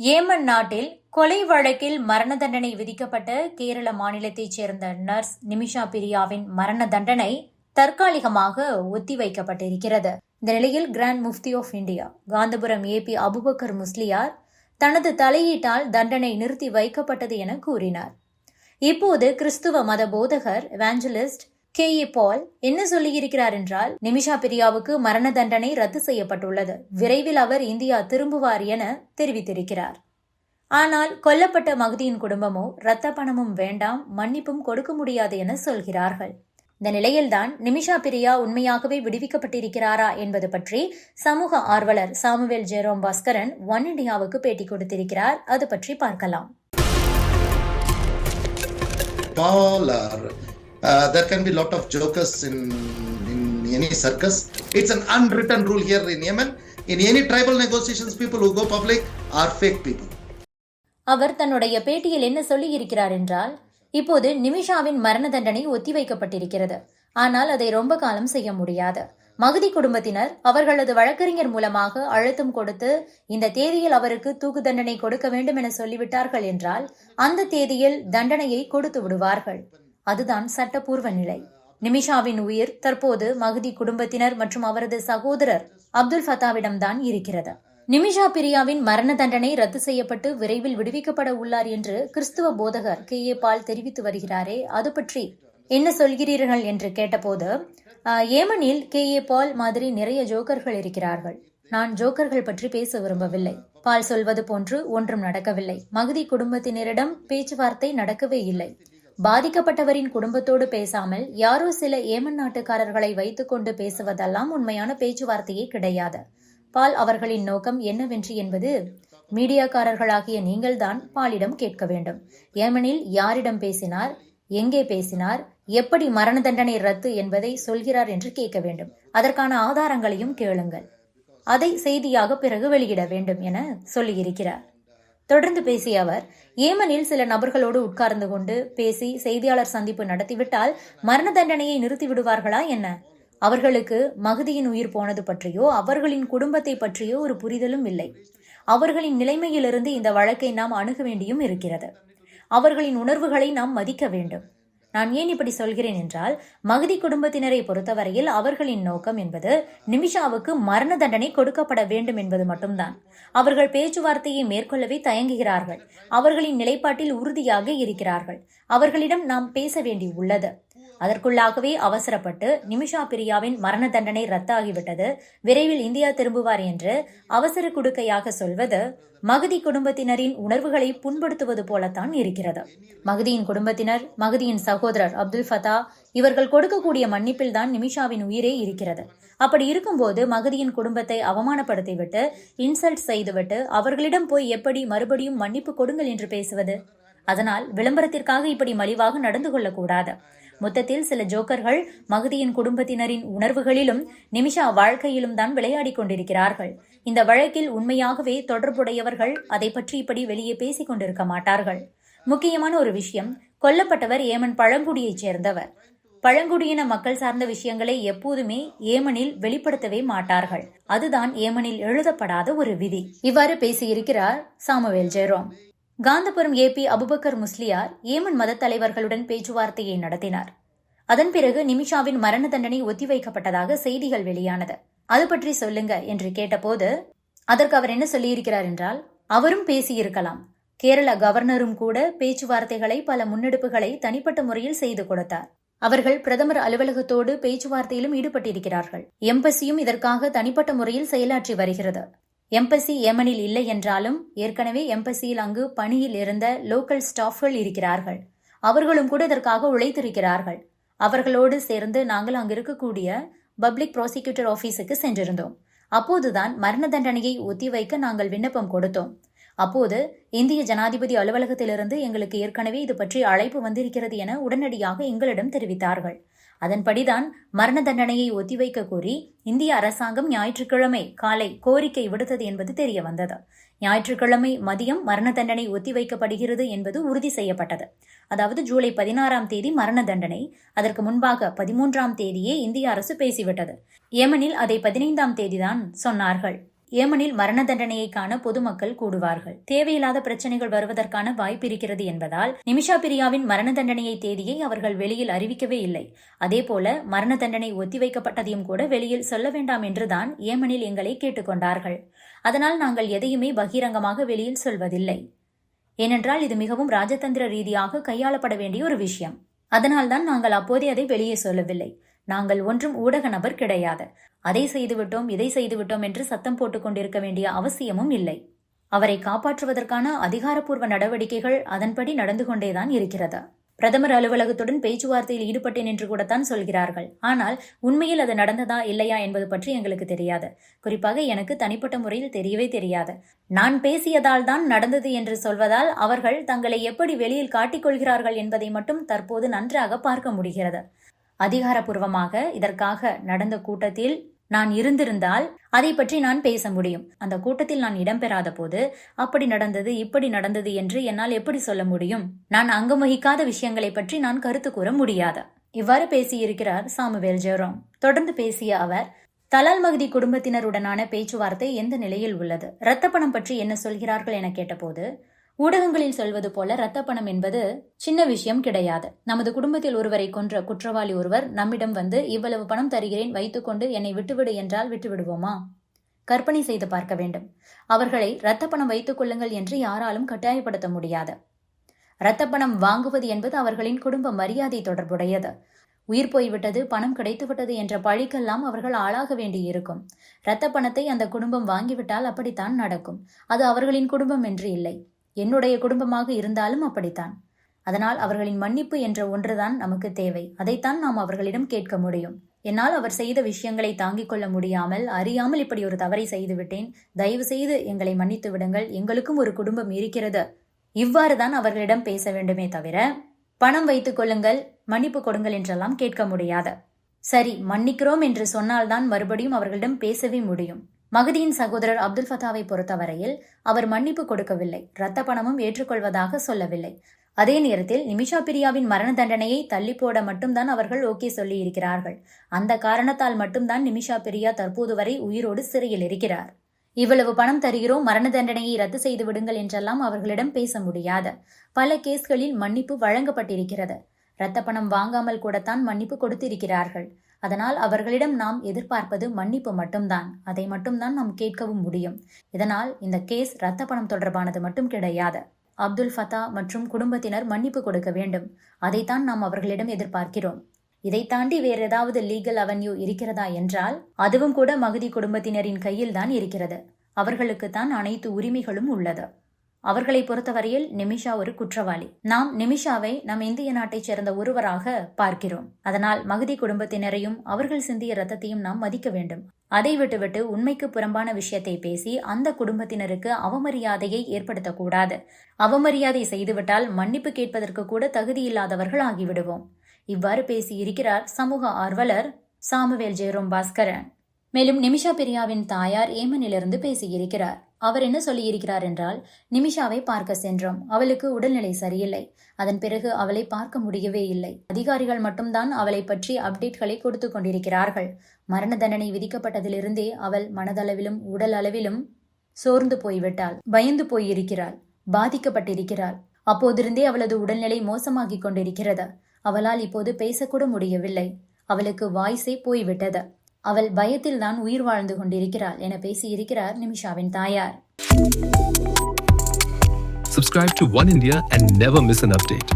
Yemen நாட்டில் கொலை வழக்கில் மரண தண்டனை விதிக்கப்பட்ட கேரள மாநிலத்தைச் சேர்ந்த நர்ஸ் நிமிஷா பிரியாவின் மரண தண்டனை தற்காலிகமாக ஒத்திவைக்கப்பட்டிருக்கிறது. இந்த நிலையில் grand mufti of India Kanthapuram AP Abubakar Musliyar தனது தலையீட்டால் தண்டனை நிறுத்தி வைக்கப்பட்டது என கூறினார். இப்போது கிறிஸ்துவ மத போதகர் எவாஞ்சலிஸ்ட் கே ஏ பால் என்ன சொல்லியிருக்கிறார் என்றால் நிமிஷா பிரியாவுக்கு மரண தண்டனை ரத்து செய்யப்பட்டுள்ளது. விரைவில் அவர் இந்தியா திரும்புவார் என தெரிவித்திருக்கிறார். ஆனால் கொல்லப்பட்ட மகதியின் குடும்பமோ இரத்த பணமும் வேண்டாம் மன்னிப்பும் கொடுக்க முடியாது என சொல்கிறார்கள். இந்த நிலையில்தான் நிமிஷா பிரியா உண்மையாகவே விடுவிக்கப்பட்டிருக்கிறாரா என்பது பற்றி சமூக ஆர்வலர் சாமுவேல் ஜெரோம் பாஸ்கரன் ஒன் இண்டியாவுக்கு பேட்டி கொடுத்திருக்கிறார். அது பற்றி பார்க்கலாம். Uh, there can be a lot of jokers in in any circus. It's an unwritten rule here in Yemen. In any tribal negotiations, people who go public are fake people. அவர் தன்னுடைய பேட்டியில் என்ன சொல்லி இருக்கிறார் என்றால் இப்போது நிமிஷாவின் மரண தண்டனை ஒத்திவைக்கப்பட்டிருக்கிறது ஆனால் அதை ரொம்ப காலம் செய்ய முடியாது மகதி குடும்பத்தினர் அவர்களது வழக்கறிஞர் மூலமாக அழுத்தம் கொடுத்து இந்த தேதியில் அவருக்கு தூக்கு தண்டனை கொடுக்க வேண்டும் என சொல்லிவிட்டார்கள் என்றால் அந்த தேதியில் தண்டனையை கொடுத்து விடுவார்கள் அதுதான் சட்டப்பூர்வ நிலை. நிமிஷாவின் உயிர் தற்போது மகதி குடும்பத்தினர் மற்றும் அவரது சகோதரர் அப்துல் ஃபத்தாவிடம்தான் இருக்கிறது. நிமிஷா பிரியாவின் மரண தண்டனை ரத்து செய்யப்பட்டு விரைவில் விடுவிக்கப்பட உள்ளார் என்று கிறிஸ்துவ போதகர் கே. ஏ. பால் தெரிவித்து வருகிறாரே அது பற்றி என்ன சொல்கிறீர்கள் என்று கேட்டபோது "ஆஹ், ஏமனில் கே. ஏ. பால் மாதிரி நிறைய ஜோக்கர்கள் இருக்கிறார்கள். நான் ஜோக்கர்கள் பற்றி பேச விரும்பவில்லை. பால் சொல்வது போன்று ஒன்றும் நடக்கவில்லை. மகதி குடும்பத்தினரிடம் பேச்சுவார்த்தை நடக்கவே இல்லை. பாதிக்கப்பட்டவரின் குடும்பத்தோடு பேசாமல் யாரோ சில ஏமன் நாட்டுக்காரர்களை வைத்துக்கொண்டு பேசுவதெல்லாம் உண்மையான பேச்சுவார்த்தையே கிடையாது. பால் அவர்களின் நோக்கம் என்னவென்று என்பது மீடியாக்காரர்களாகிய நீங்கள்தான் பாலிடம் கேட்க வேண்டும். ஏமனில் யாரிடம் பேசினார் எங்கே பேசினார் எப்படி மரண தண்டனை ரத்து என்பதை சொல்கிறார் என்று கேட்க வேண்டும். அதற்கான ஆதாரங்களையும் கேளுங்கள். அதை செய்தியாக பிறகு வெளியிட வேண்டும் என சொல்லியிருக்கிறார். தொடர்ந்து பேசிய அவர் ஏமனில் சில நபர்களோடு உட்கார்ந்து கொண்டு பேசி செய்தியாளர் சந்திப்பு நடத்திவிட்டால் மரண தண்டனையை நிறுத்தி விடுவார்களா என்ன? அவர்களுக்கு மகதியின் உயிர் போனது பற்றியோ அவர்களின் குடும்பத்தை பற்றியோ ஒரு புரிதலும் இல்லை. அவர்களின் நிலைமையிலிருந்து இந்த வழக்கை நாம் அணுக வேண்டியும் இருக்கிறது. அவர்களின் உணர்வுகளை நாம் மதிக்க வேண்டும். நான் ஏன் இப்படி சொல்கிறேன் என்றால் மகதி குடும்பத்தினரை பொறுத்தவரையில் அவர்களின் நோக்கம் என்பது நிமிஷாவுக்கு மரண தண்டனை கொடுக்கப்பட வேண்டும் என்பது மட்டும்தான். அவர்கள் பேச்சுவார்த்தையை மேற்கொள்ளவே தயங்குகிறார்கள். அவர்களின் நிலைப்பாட்டில் உறுதியாக இருக்கிறார்கள். அவர்களிடம் நாம் பேச வேண்டி உள்ளது. அதற்குள்ளாகவே அவசரப்பட்டு நிமிஷா பிரியாவின் மரண தண்டனை ரத்தாகிவிட்டது. விரைவில் இந்தியா திரும்புவார் என்று அவசர குடுக்கையாக சொல்வது மகதி குடும்பத்தினரின் உணர்வுகளை புண்படுத்துவது போலத்தான் இருக்கிறது. மகதியின் குடும்பத்தினர் மகதியின் சகோதரர் அப்துல் ஃபதா இவர்கள் கொடுக்கக்கூடிய மன்னிப்பில் தான் நிமிஷாவின் உயிரே இருக்கிறது. அப்படி இருக்கும்போது மகதியின் குடும்பத்தை அவமானப்படுத்திவிட்டு இன்சல்ட் செய்துவிட்டு அவர்களிடம் போய் எப்படி மறுபடியும் மன்னிப்பு கொடுங்கள் என்று பேசுவது? அதனால் விளம்பரத்திற்காக இப்படி மலிவாக நடந்து கொள்ளக்கூடாது. மொத்தத்தில் சில ஜோக்கர்கள் மகதியின் குடும்பத்தினரின் உணர்வுகளிலும் நிமிஷா வாழ்க்கையிலும் தான் விளையாடிக் கொண்டிருக்கிறார்கள். இந்த வழக்கில் உண்மையாகவே தொடர்புடையவர்கள் அதை பற்றி இப்படி வெளியே பேசிக் கொண்டிருக்க மாட்டார்கள். முக்கியமான ஒரு விஷயம் கொல்லப்பட்டவர் ஏமன் பழங்குடியைச் சேர்ந்தவர். பழங்குடியின மக்கள் சார்ந்த விஷயங்களை எப்போதுமே ஏமனில் வெளிப்படுத்தவே மாட்டார்கள். அதுதான் ஏமனில் எழுதப்படாத ஒரு விதி. இவ்வாறு பேசியிருக்கிறார் Samuel Jerome Kanthapuram AP Abu Bakr Musliyar Yemen மத தலைவர்களுடன் பேச்சுவார்த்தையை நடத்தினார். அதன் பிறகு நிமிஷாவின் மரண தண்டனை ஒத்திவைக்கப்பட்டதாக செய்திகள் வெளியானது. அது பற்றி சொல்லுங்க என்று கேட்டபோது அதற்கு அவர் என்ன சொல்லியிருக்கிறார் என்றால் அவரும் பேசியிருக்கலாம். கேரள கவர்னரும் கூட பேச்சுவார்த்தைகளை பல முன்னெடுப்புகளை தனிப்பட்ட முறையில் செய்து கொடுத்தார். அவர்கள் பிரதமர் அலுவலகத்தோடு பேச்சுவார்த்தையிலும் ஈடுபட்டிருக்கிறார்கள். எம்பசியும் இதற்காக தனிப்பட்ட முறையில் செயலாற்றி வருகிறது. எம்பசி ஏமனில் இல்லை என்றாலும் ஏற்கனவே எம்பசியில் அங்கு பணியில் இருந்த லோக்கல் ஸ்டாஃப்கள் இருக்கிறார்கள். அவர்களும் கூட இதற்காக உழைத்திருக்கிறார்கள். அவர்களோடு சேர்ந்து நாங்கள் அங்கு இருக்கக்கூடிய பப்ளிக் ப்ராசிக்யூட்டர் ஆபீஸுக்கு சென்றிருந்தோம். அப்போதுதான் மரண தண்டனையை ஒத்திவைக்க நாங்கள் விண்ணப்பம் கொடுத்தோம். அப்போது இந்திய ஜனாதிபதி அலுவலகத்திலிருந்து எங்களுக்கு ஏற்கனவே இது பற்றி அழைப்பு வந்திருக்கிறது என உடனடியாக எங்களிடம் தெரிவித்தார்கள். அதன்படிதான் மரண தண்டனையை ஒத்திவைக்க கோரி இந்திய அரசாங்கம் ஞாயிற்றுக்கிழமை காலை கோரிக்கை விடுத்தது என்பது தெரிய வந்தது ஞாயிற்றுக்கிழமை மதியம் மரண தண்டனை ஒத்திவைக்கப்படுகிறது என்பது உறுதி செய்யப்பட்டது. அதாவது ஜூலை பதினாறாம் தேதி மரண தண்டனை அதற்கு முன்பாக பதிமூன்றாம் தேதியே இந்திய அரசு பேசிவிட்டது. ஏமனில் அதை பதினைந்தாம் தேதிதான் சொன்னார்கள். ஏமனில் மரண தண்டனையை காண பொதுமக்கள் கூடுவார்கள். தேவையில்லாத பிரச்சனைகள் வருவதற்கான வாய்ப்பு இருக்கிறது என்பதால் நிமிஷா பிரியாவின் மரண தண்டனையை தேதியை அவர்கள் வெளியில் அறிவிக்கவே இல்லை. அதேபோல மரண தண்டனை ஒத்திவைக்கப்பட்டதையும் கூட வெளியில் சொல்ல வேண்டாம் என்றுதான் ஏமனில் எங்களை கேட்டுக்கொண்டார்கள். அதனால் நாங்கள் எதையுமே பகிரங்கமாக வெளியில் சொல்வதில்லை. ஏனென்றால் இது மிகவும் ராஜதந்திர ரீதியாக கையாளப்பட வேண்டிய ஒரு விஷயம். அதனால்தான் நாங்கள் அப்போதே அதை வெளியே சொல்லவில்லை. நாங்கள் ஒன்றும் ஊடக நபர் கிடையாது. அதை செய்துவிட்டோம் இதை செய்துவிட்டோம் என்று சத்தம் போட்டுக் கொண்டிருக்க வேண்டிய அவசியமும் இல்லை. அவரை காப்பாற்றுவதற்கான அதிகாரப்பூர்வ நடவடிக்கைகள் அதன்படி நடந்து கொண்டேதான் இருக்கிறது. பிரதமர் அலுவலகத்துடன் பேச்சுவார்த்தையில் ஈடுபட்டேன் என்று கூடத்தான் சொல்கிறார்கள். ஆனால் உண்மையில் அது நடந்ததா இல்லையா என்பது பற்றி எங்களுக்கு தெரியாது. குறிப்பாக எனக்கு தனிப்பட்ட முறையில் தெரியவே தெரியாது. நான் பேசியதால் தான் நடந்தது என்று சொல்வதால் அவர்கள் தங்களை எப்படி வெளியில் காட்டிக்கொள்கிறார்கள் என்பதை மட்டும் தற்போது நன்றாக பார்க்க முடிகிறது. அதிகாரப்பூர்வமாக இதற்காக நடந்த கூட்டத்தில் நான் இருந்திருந்தால் அதை பற்றி நான் பேச முடியும். அந்த கூட்டத்தில் நான் இடம்பெறாத போது அப்படி நடந்தது இப்படி நடந்தது என்று என்னால் எப்படி சொல்ல முடியும்? நான் அங்கம் வகிக்காத விஷயங்களை பற்றி நான் கருத்து கூற முடியாது. இவ்வாறு பேசியிருக்கிறார் சாமுவேல் ஜெரோம். தொடர்ந்து பேசிய அவர் தலால் மகதி குடும்பத்தினருடனான பேச்சுவார்த்தை எந்த நிலையில் உள்ளது? இரத்த பணம் பற்றி என்ன சொல்கிறார்கள் என கேட்டபோது ஊடகங்களில் சொல்வது போல இரத்த பணம் என்பது சின்ன விஷயம் கிடையாது. நமது குடும்பத்தில் ஒருவரை கொன்ற குற்றவாளி ஒருவர் நம்மிடம் வந்து இவ்வளவு பணம் தருகிறேன் வைத்துக்கொண்டு என்னை விட்டுவிடு என்றால் விட்டுவிடுவோமா? கற்பனை செய்து பார்க்க வேண்டும். அவர்களை இரத்த பணம் வைத்துக் கொள்ளுங்கள் என்று யாராலும் கட்டாயப்படுத்த முடியாது. இரத்த பணம் வாங்குவது என்பது அவர்களின் குடும்ப மரியாதை தொடர்புடையது. உயிர் போய்விட்டது பணம் கிடைத்துவிட்டது என்ற பழிக்கெல்லாம் அவர்கள் ஆளாக வேண்டியிருக்கும். இரத்த பணத்தை அந்த குடும்பம் வாங்கிவிட்டால் அப்படித்தான் நடக்கும். அது அவர்களின் குடும்பம் என்று இல்லை. என்னுடைய குடும்பமாக இருந்தாலும் அப்படித்தான். அதனால் அவர்களின் மன்னிப்பு என்ற ஒன்றுதான் நமக்கு தேவை. அதைத்தான் நாம் அவர்களிடம் கேட்க முடியும். என்னால் அவர் செய்த விஷயங்களை தாங்கிக் கொள்ள முடியாமல் அறியாமல் இப்படி ஒரு தவறை செய்துவிட்டேன். தயவு செய்து எங்களை மன்னித்து விடுங்கள். எங்களுக்கும் ஒரு குடும்பம் இருக்கிறது. இவ்வாறு தான் அவர்களிடம் பேச வேண்டுமே தவிர பணம் வைத்துக் கொள்ளுங்கள் மன்னிப்பு கொடுங்கள் என்றெல்லாம் கேட்க முடியாது. சரி மன்னிக்கிறோம் என்று சொன்னால்தான் மறுபடியும் அவர்களிடம் பேசவே முடியும். மகதியின் சகோதரர் அப்துல் ஃபத்தாவை பொறுத்தவரையில் அவர் மன்னிப்பு கொடுக்கவில்லை. இரத்த பணமும் ஏற்றுக்கொள்வதாக சொல்லவில்லை. அதே நேரத்தில் நிமிஷா பிரியாவின் மரண தண்டனையை தள்ளி போட மட்டும்தான் அவர்கள் ஓகே சொல்லி இருக்கிறார்கள். அந்த காரணத்தால் மட்டும்தான் நிமிஷா பிரியா தற்போது வரை உயிரோடு சிறையில் இருக்கிறார். இவ்வளவு பணம் தருகிறோம் மரண தண்டனையை ரத்து செய்து விடுங்கள் என்றெல்லாம் அவர்களிடம் பேச முடியாது. பல கேஸ்களில் மன்னிப்பு வழங்கப்பட்டிருக்கிறது. இரத்த பணம் வாங்காமல் கூடத்தான் மன்னிப்பு கொடுத்திருக்கிறார்கள். அதனால் அவர்களிடம் நாம் எதிர்பார்ப்பது மன்னிப்பு மட்டும்தான். அதை மட்டும்தான் நாம் கேட்கவும் முடியும். இதனால் இந்த கேஸ் இரத்த பணம் தொடர்பானது மட்டும் கிடையாது. அப்துல் ஃபதா மற்றும் குடும்பத்தினர் மன்னிப்பு கொடுக்க வேண்டும். அதைத்தான் நாம் அவர்களிடம் எதிர்பார்க்கிறோம். இதை தாண்டி வேற ஏதாவது லீகல் அவென்யூ இருக்கிறதா என்றால் அதுவும் கூட மகுதி குடும்பத்தினரின் கையில் தான் இருக்கிறது. அவர்களுக்கு தான் அனைத்து உரிமைகளும் உள்ளது. அவர்களை பொறுத்தவரையில் நிமிஷா ஒரு குற்றவாளி. நாம் நிமிஷாவை நம் இந்திய நாட்டைச் சேர்ந்த ஒருவராக பார்க்கிறோம். அதனால் மகதி குடும்பத்தினரையும் அவர்கள் சிந்திய ரத்தத்தையும் நாம் மதிக்க வேண்டும். அதை விட்டுவிட்டு உண்மைக்கு புறம்பான விஷயத்தை பேசி அந்த குடும்பத்தினருக்கு அவமரியாதையை ஏற்படுத்தக்கூடாது. அவமரியாதை செய்துவிட்டால் மன்னிப்பு கேட்பதற்கு கூட தகுதியில்லாதவர்கள் ஆகிவிடுவோம். இவ்வாறு பேசியிருக்கிறார் சமூக ஆர்வலர் சாமுவேல் ஜெயரோம் பாஸ்கரன். மேலும் நிமிஷா பிரியாவின் தாயார் ஏமனிலிருந்து பேசியிருக்கிறார். அவர் என்ன சொல்லியிருக்கிறார் என்றால் நிமிஷாவை பார்க்க சென்றோம். அவளுக்கு உடல்நிலை சரியில்லை. அதன் பிறகு அவளை பார்க்க முடியவே இல்லை. அதிகாரிகள் மட்டும்தான் அவளை பற்றி அப்டேட்களை கொடுத்து கொண்டிருக்கிறார்கள். மரண தண்டனை விதிக்கப்பட்டதிலிருந்தே அவள் மனதளவிலும் உடல் அளவிலும் சோர்ந்து போய்விட்டாள். பயந்து போயிருக்கிறாள். பாதிக்கப்பட்டிருக்கிறாள். அப்போதிருந்தே அவளது உடல்நிலை மோசமாகிக் கொண்டிருக்கிறது. அவளால் இப்போது பேசக்கூட முடியவில்லை. அவளுக்கு வாய்ஸே போய்விட்டது. அவள் பயத்தில் தான் உயிர் வாழ்ந்து கொண்டிருக்கிறாள் என பேசியிருக்கிறார் நிமிஷாவின் தாயார் Subscribe to One India and never miss an update.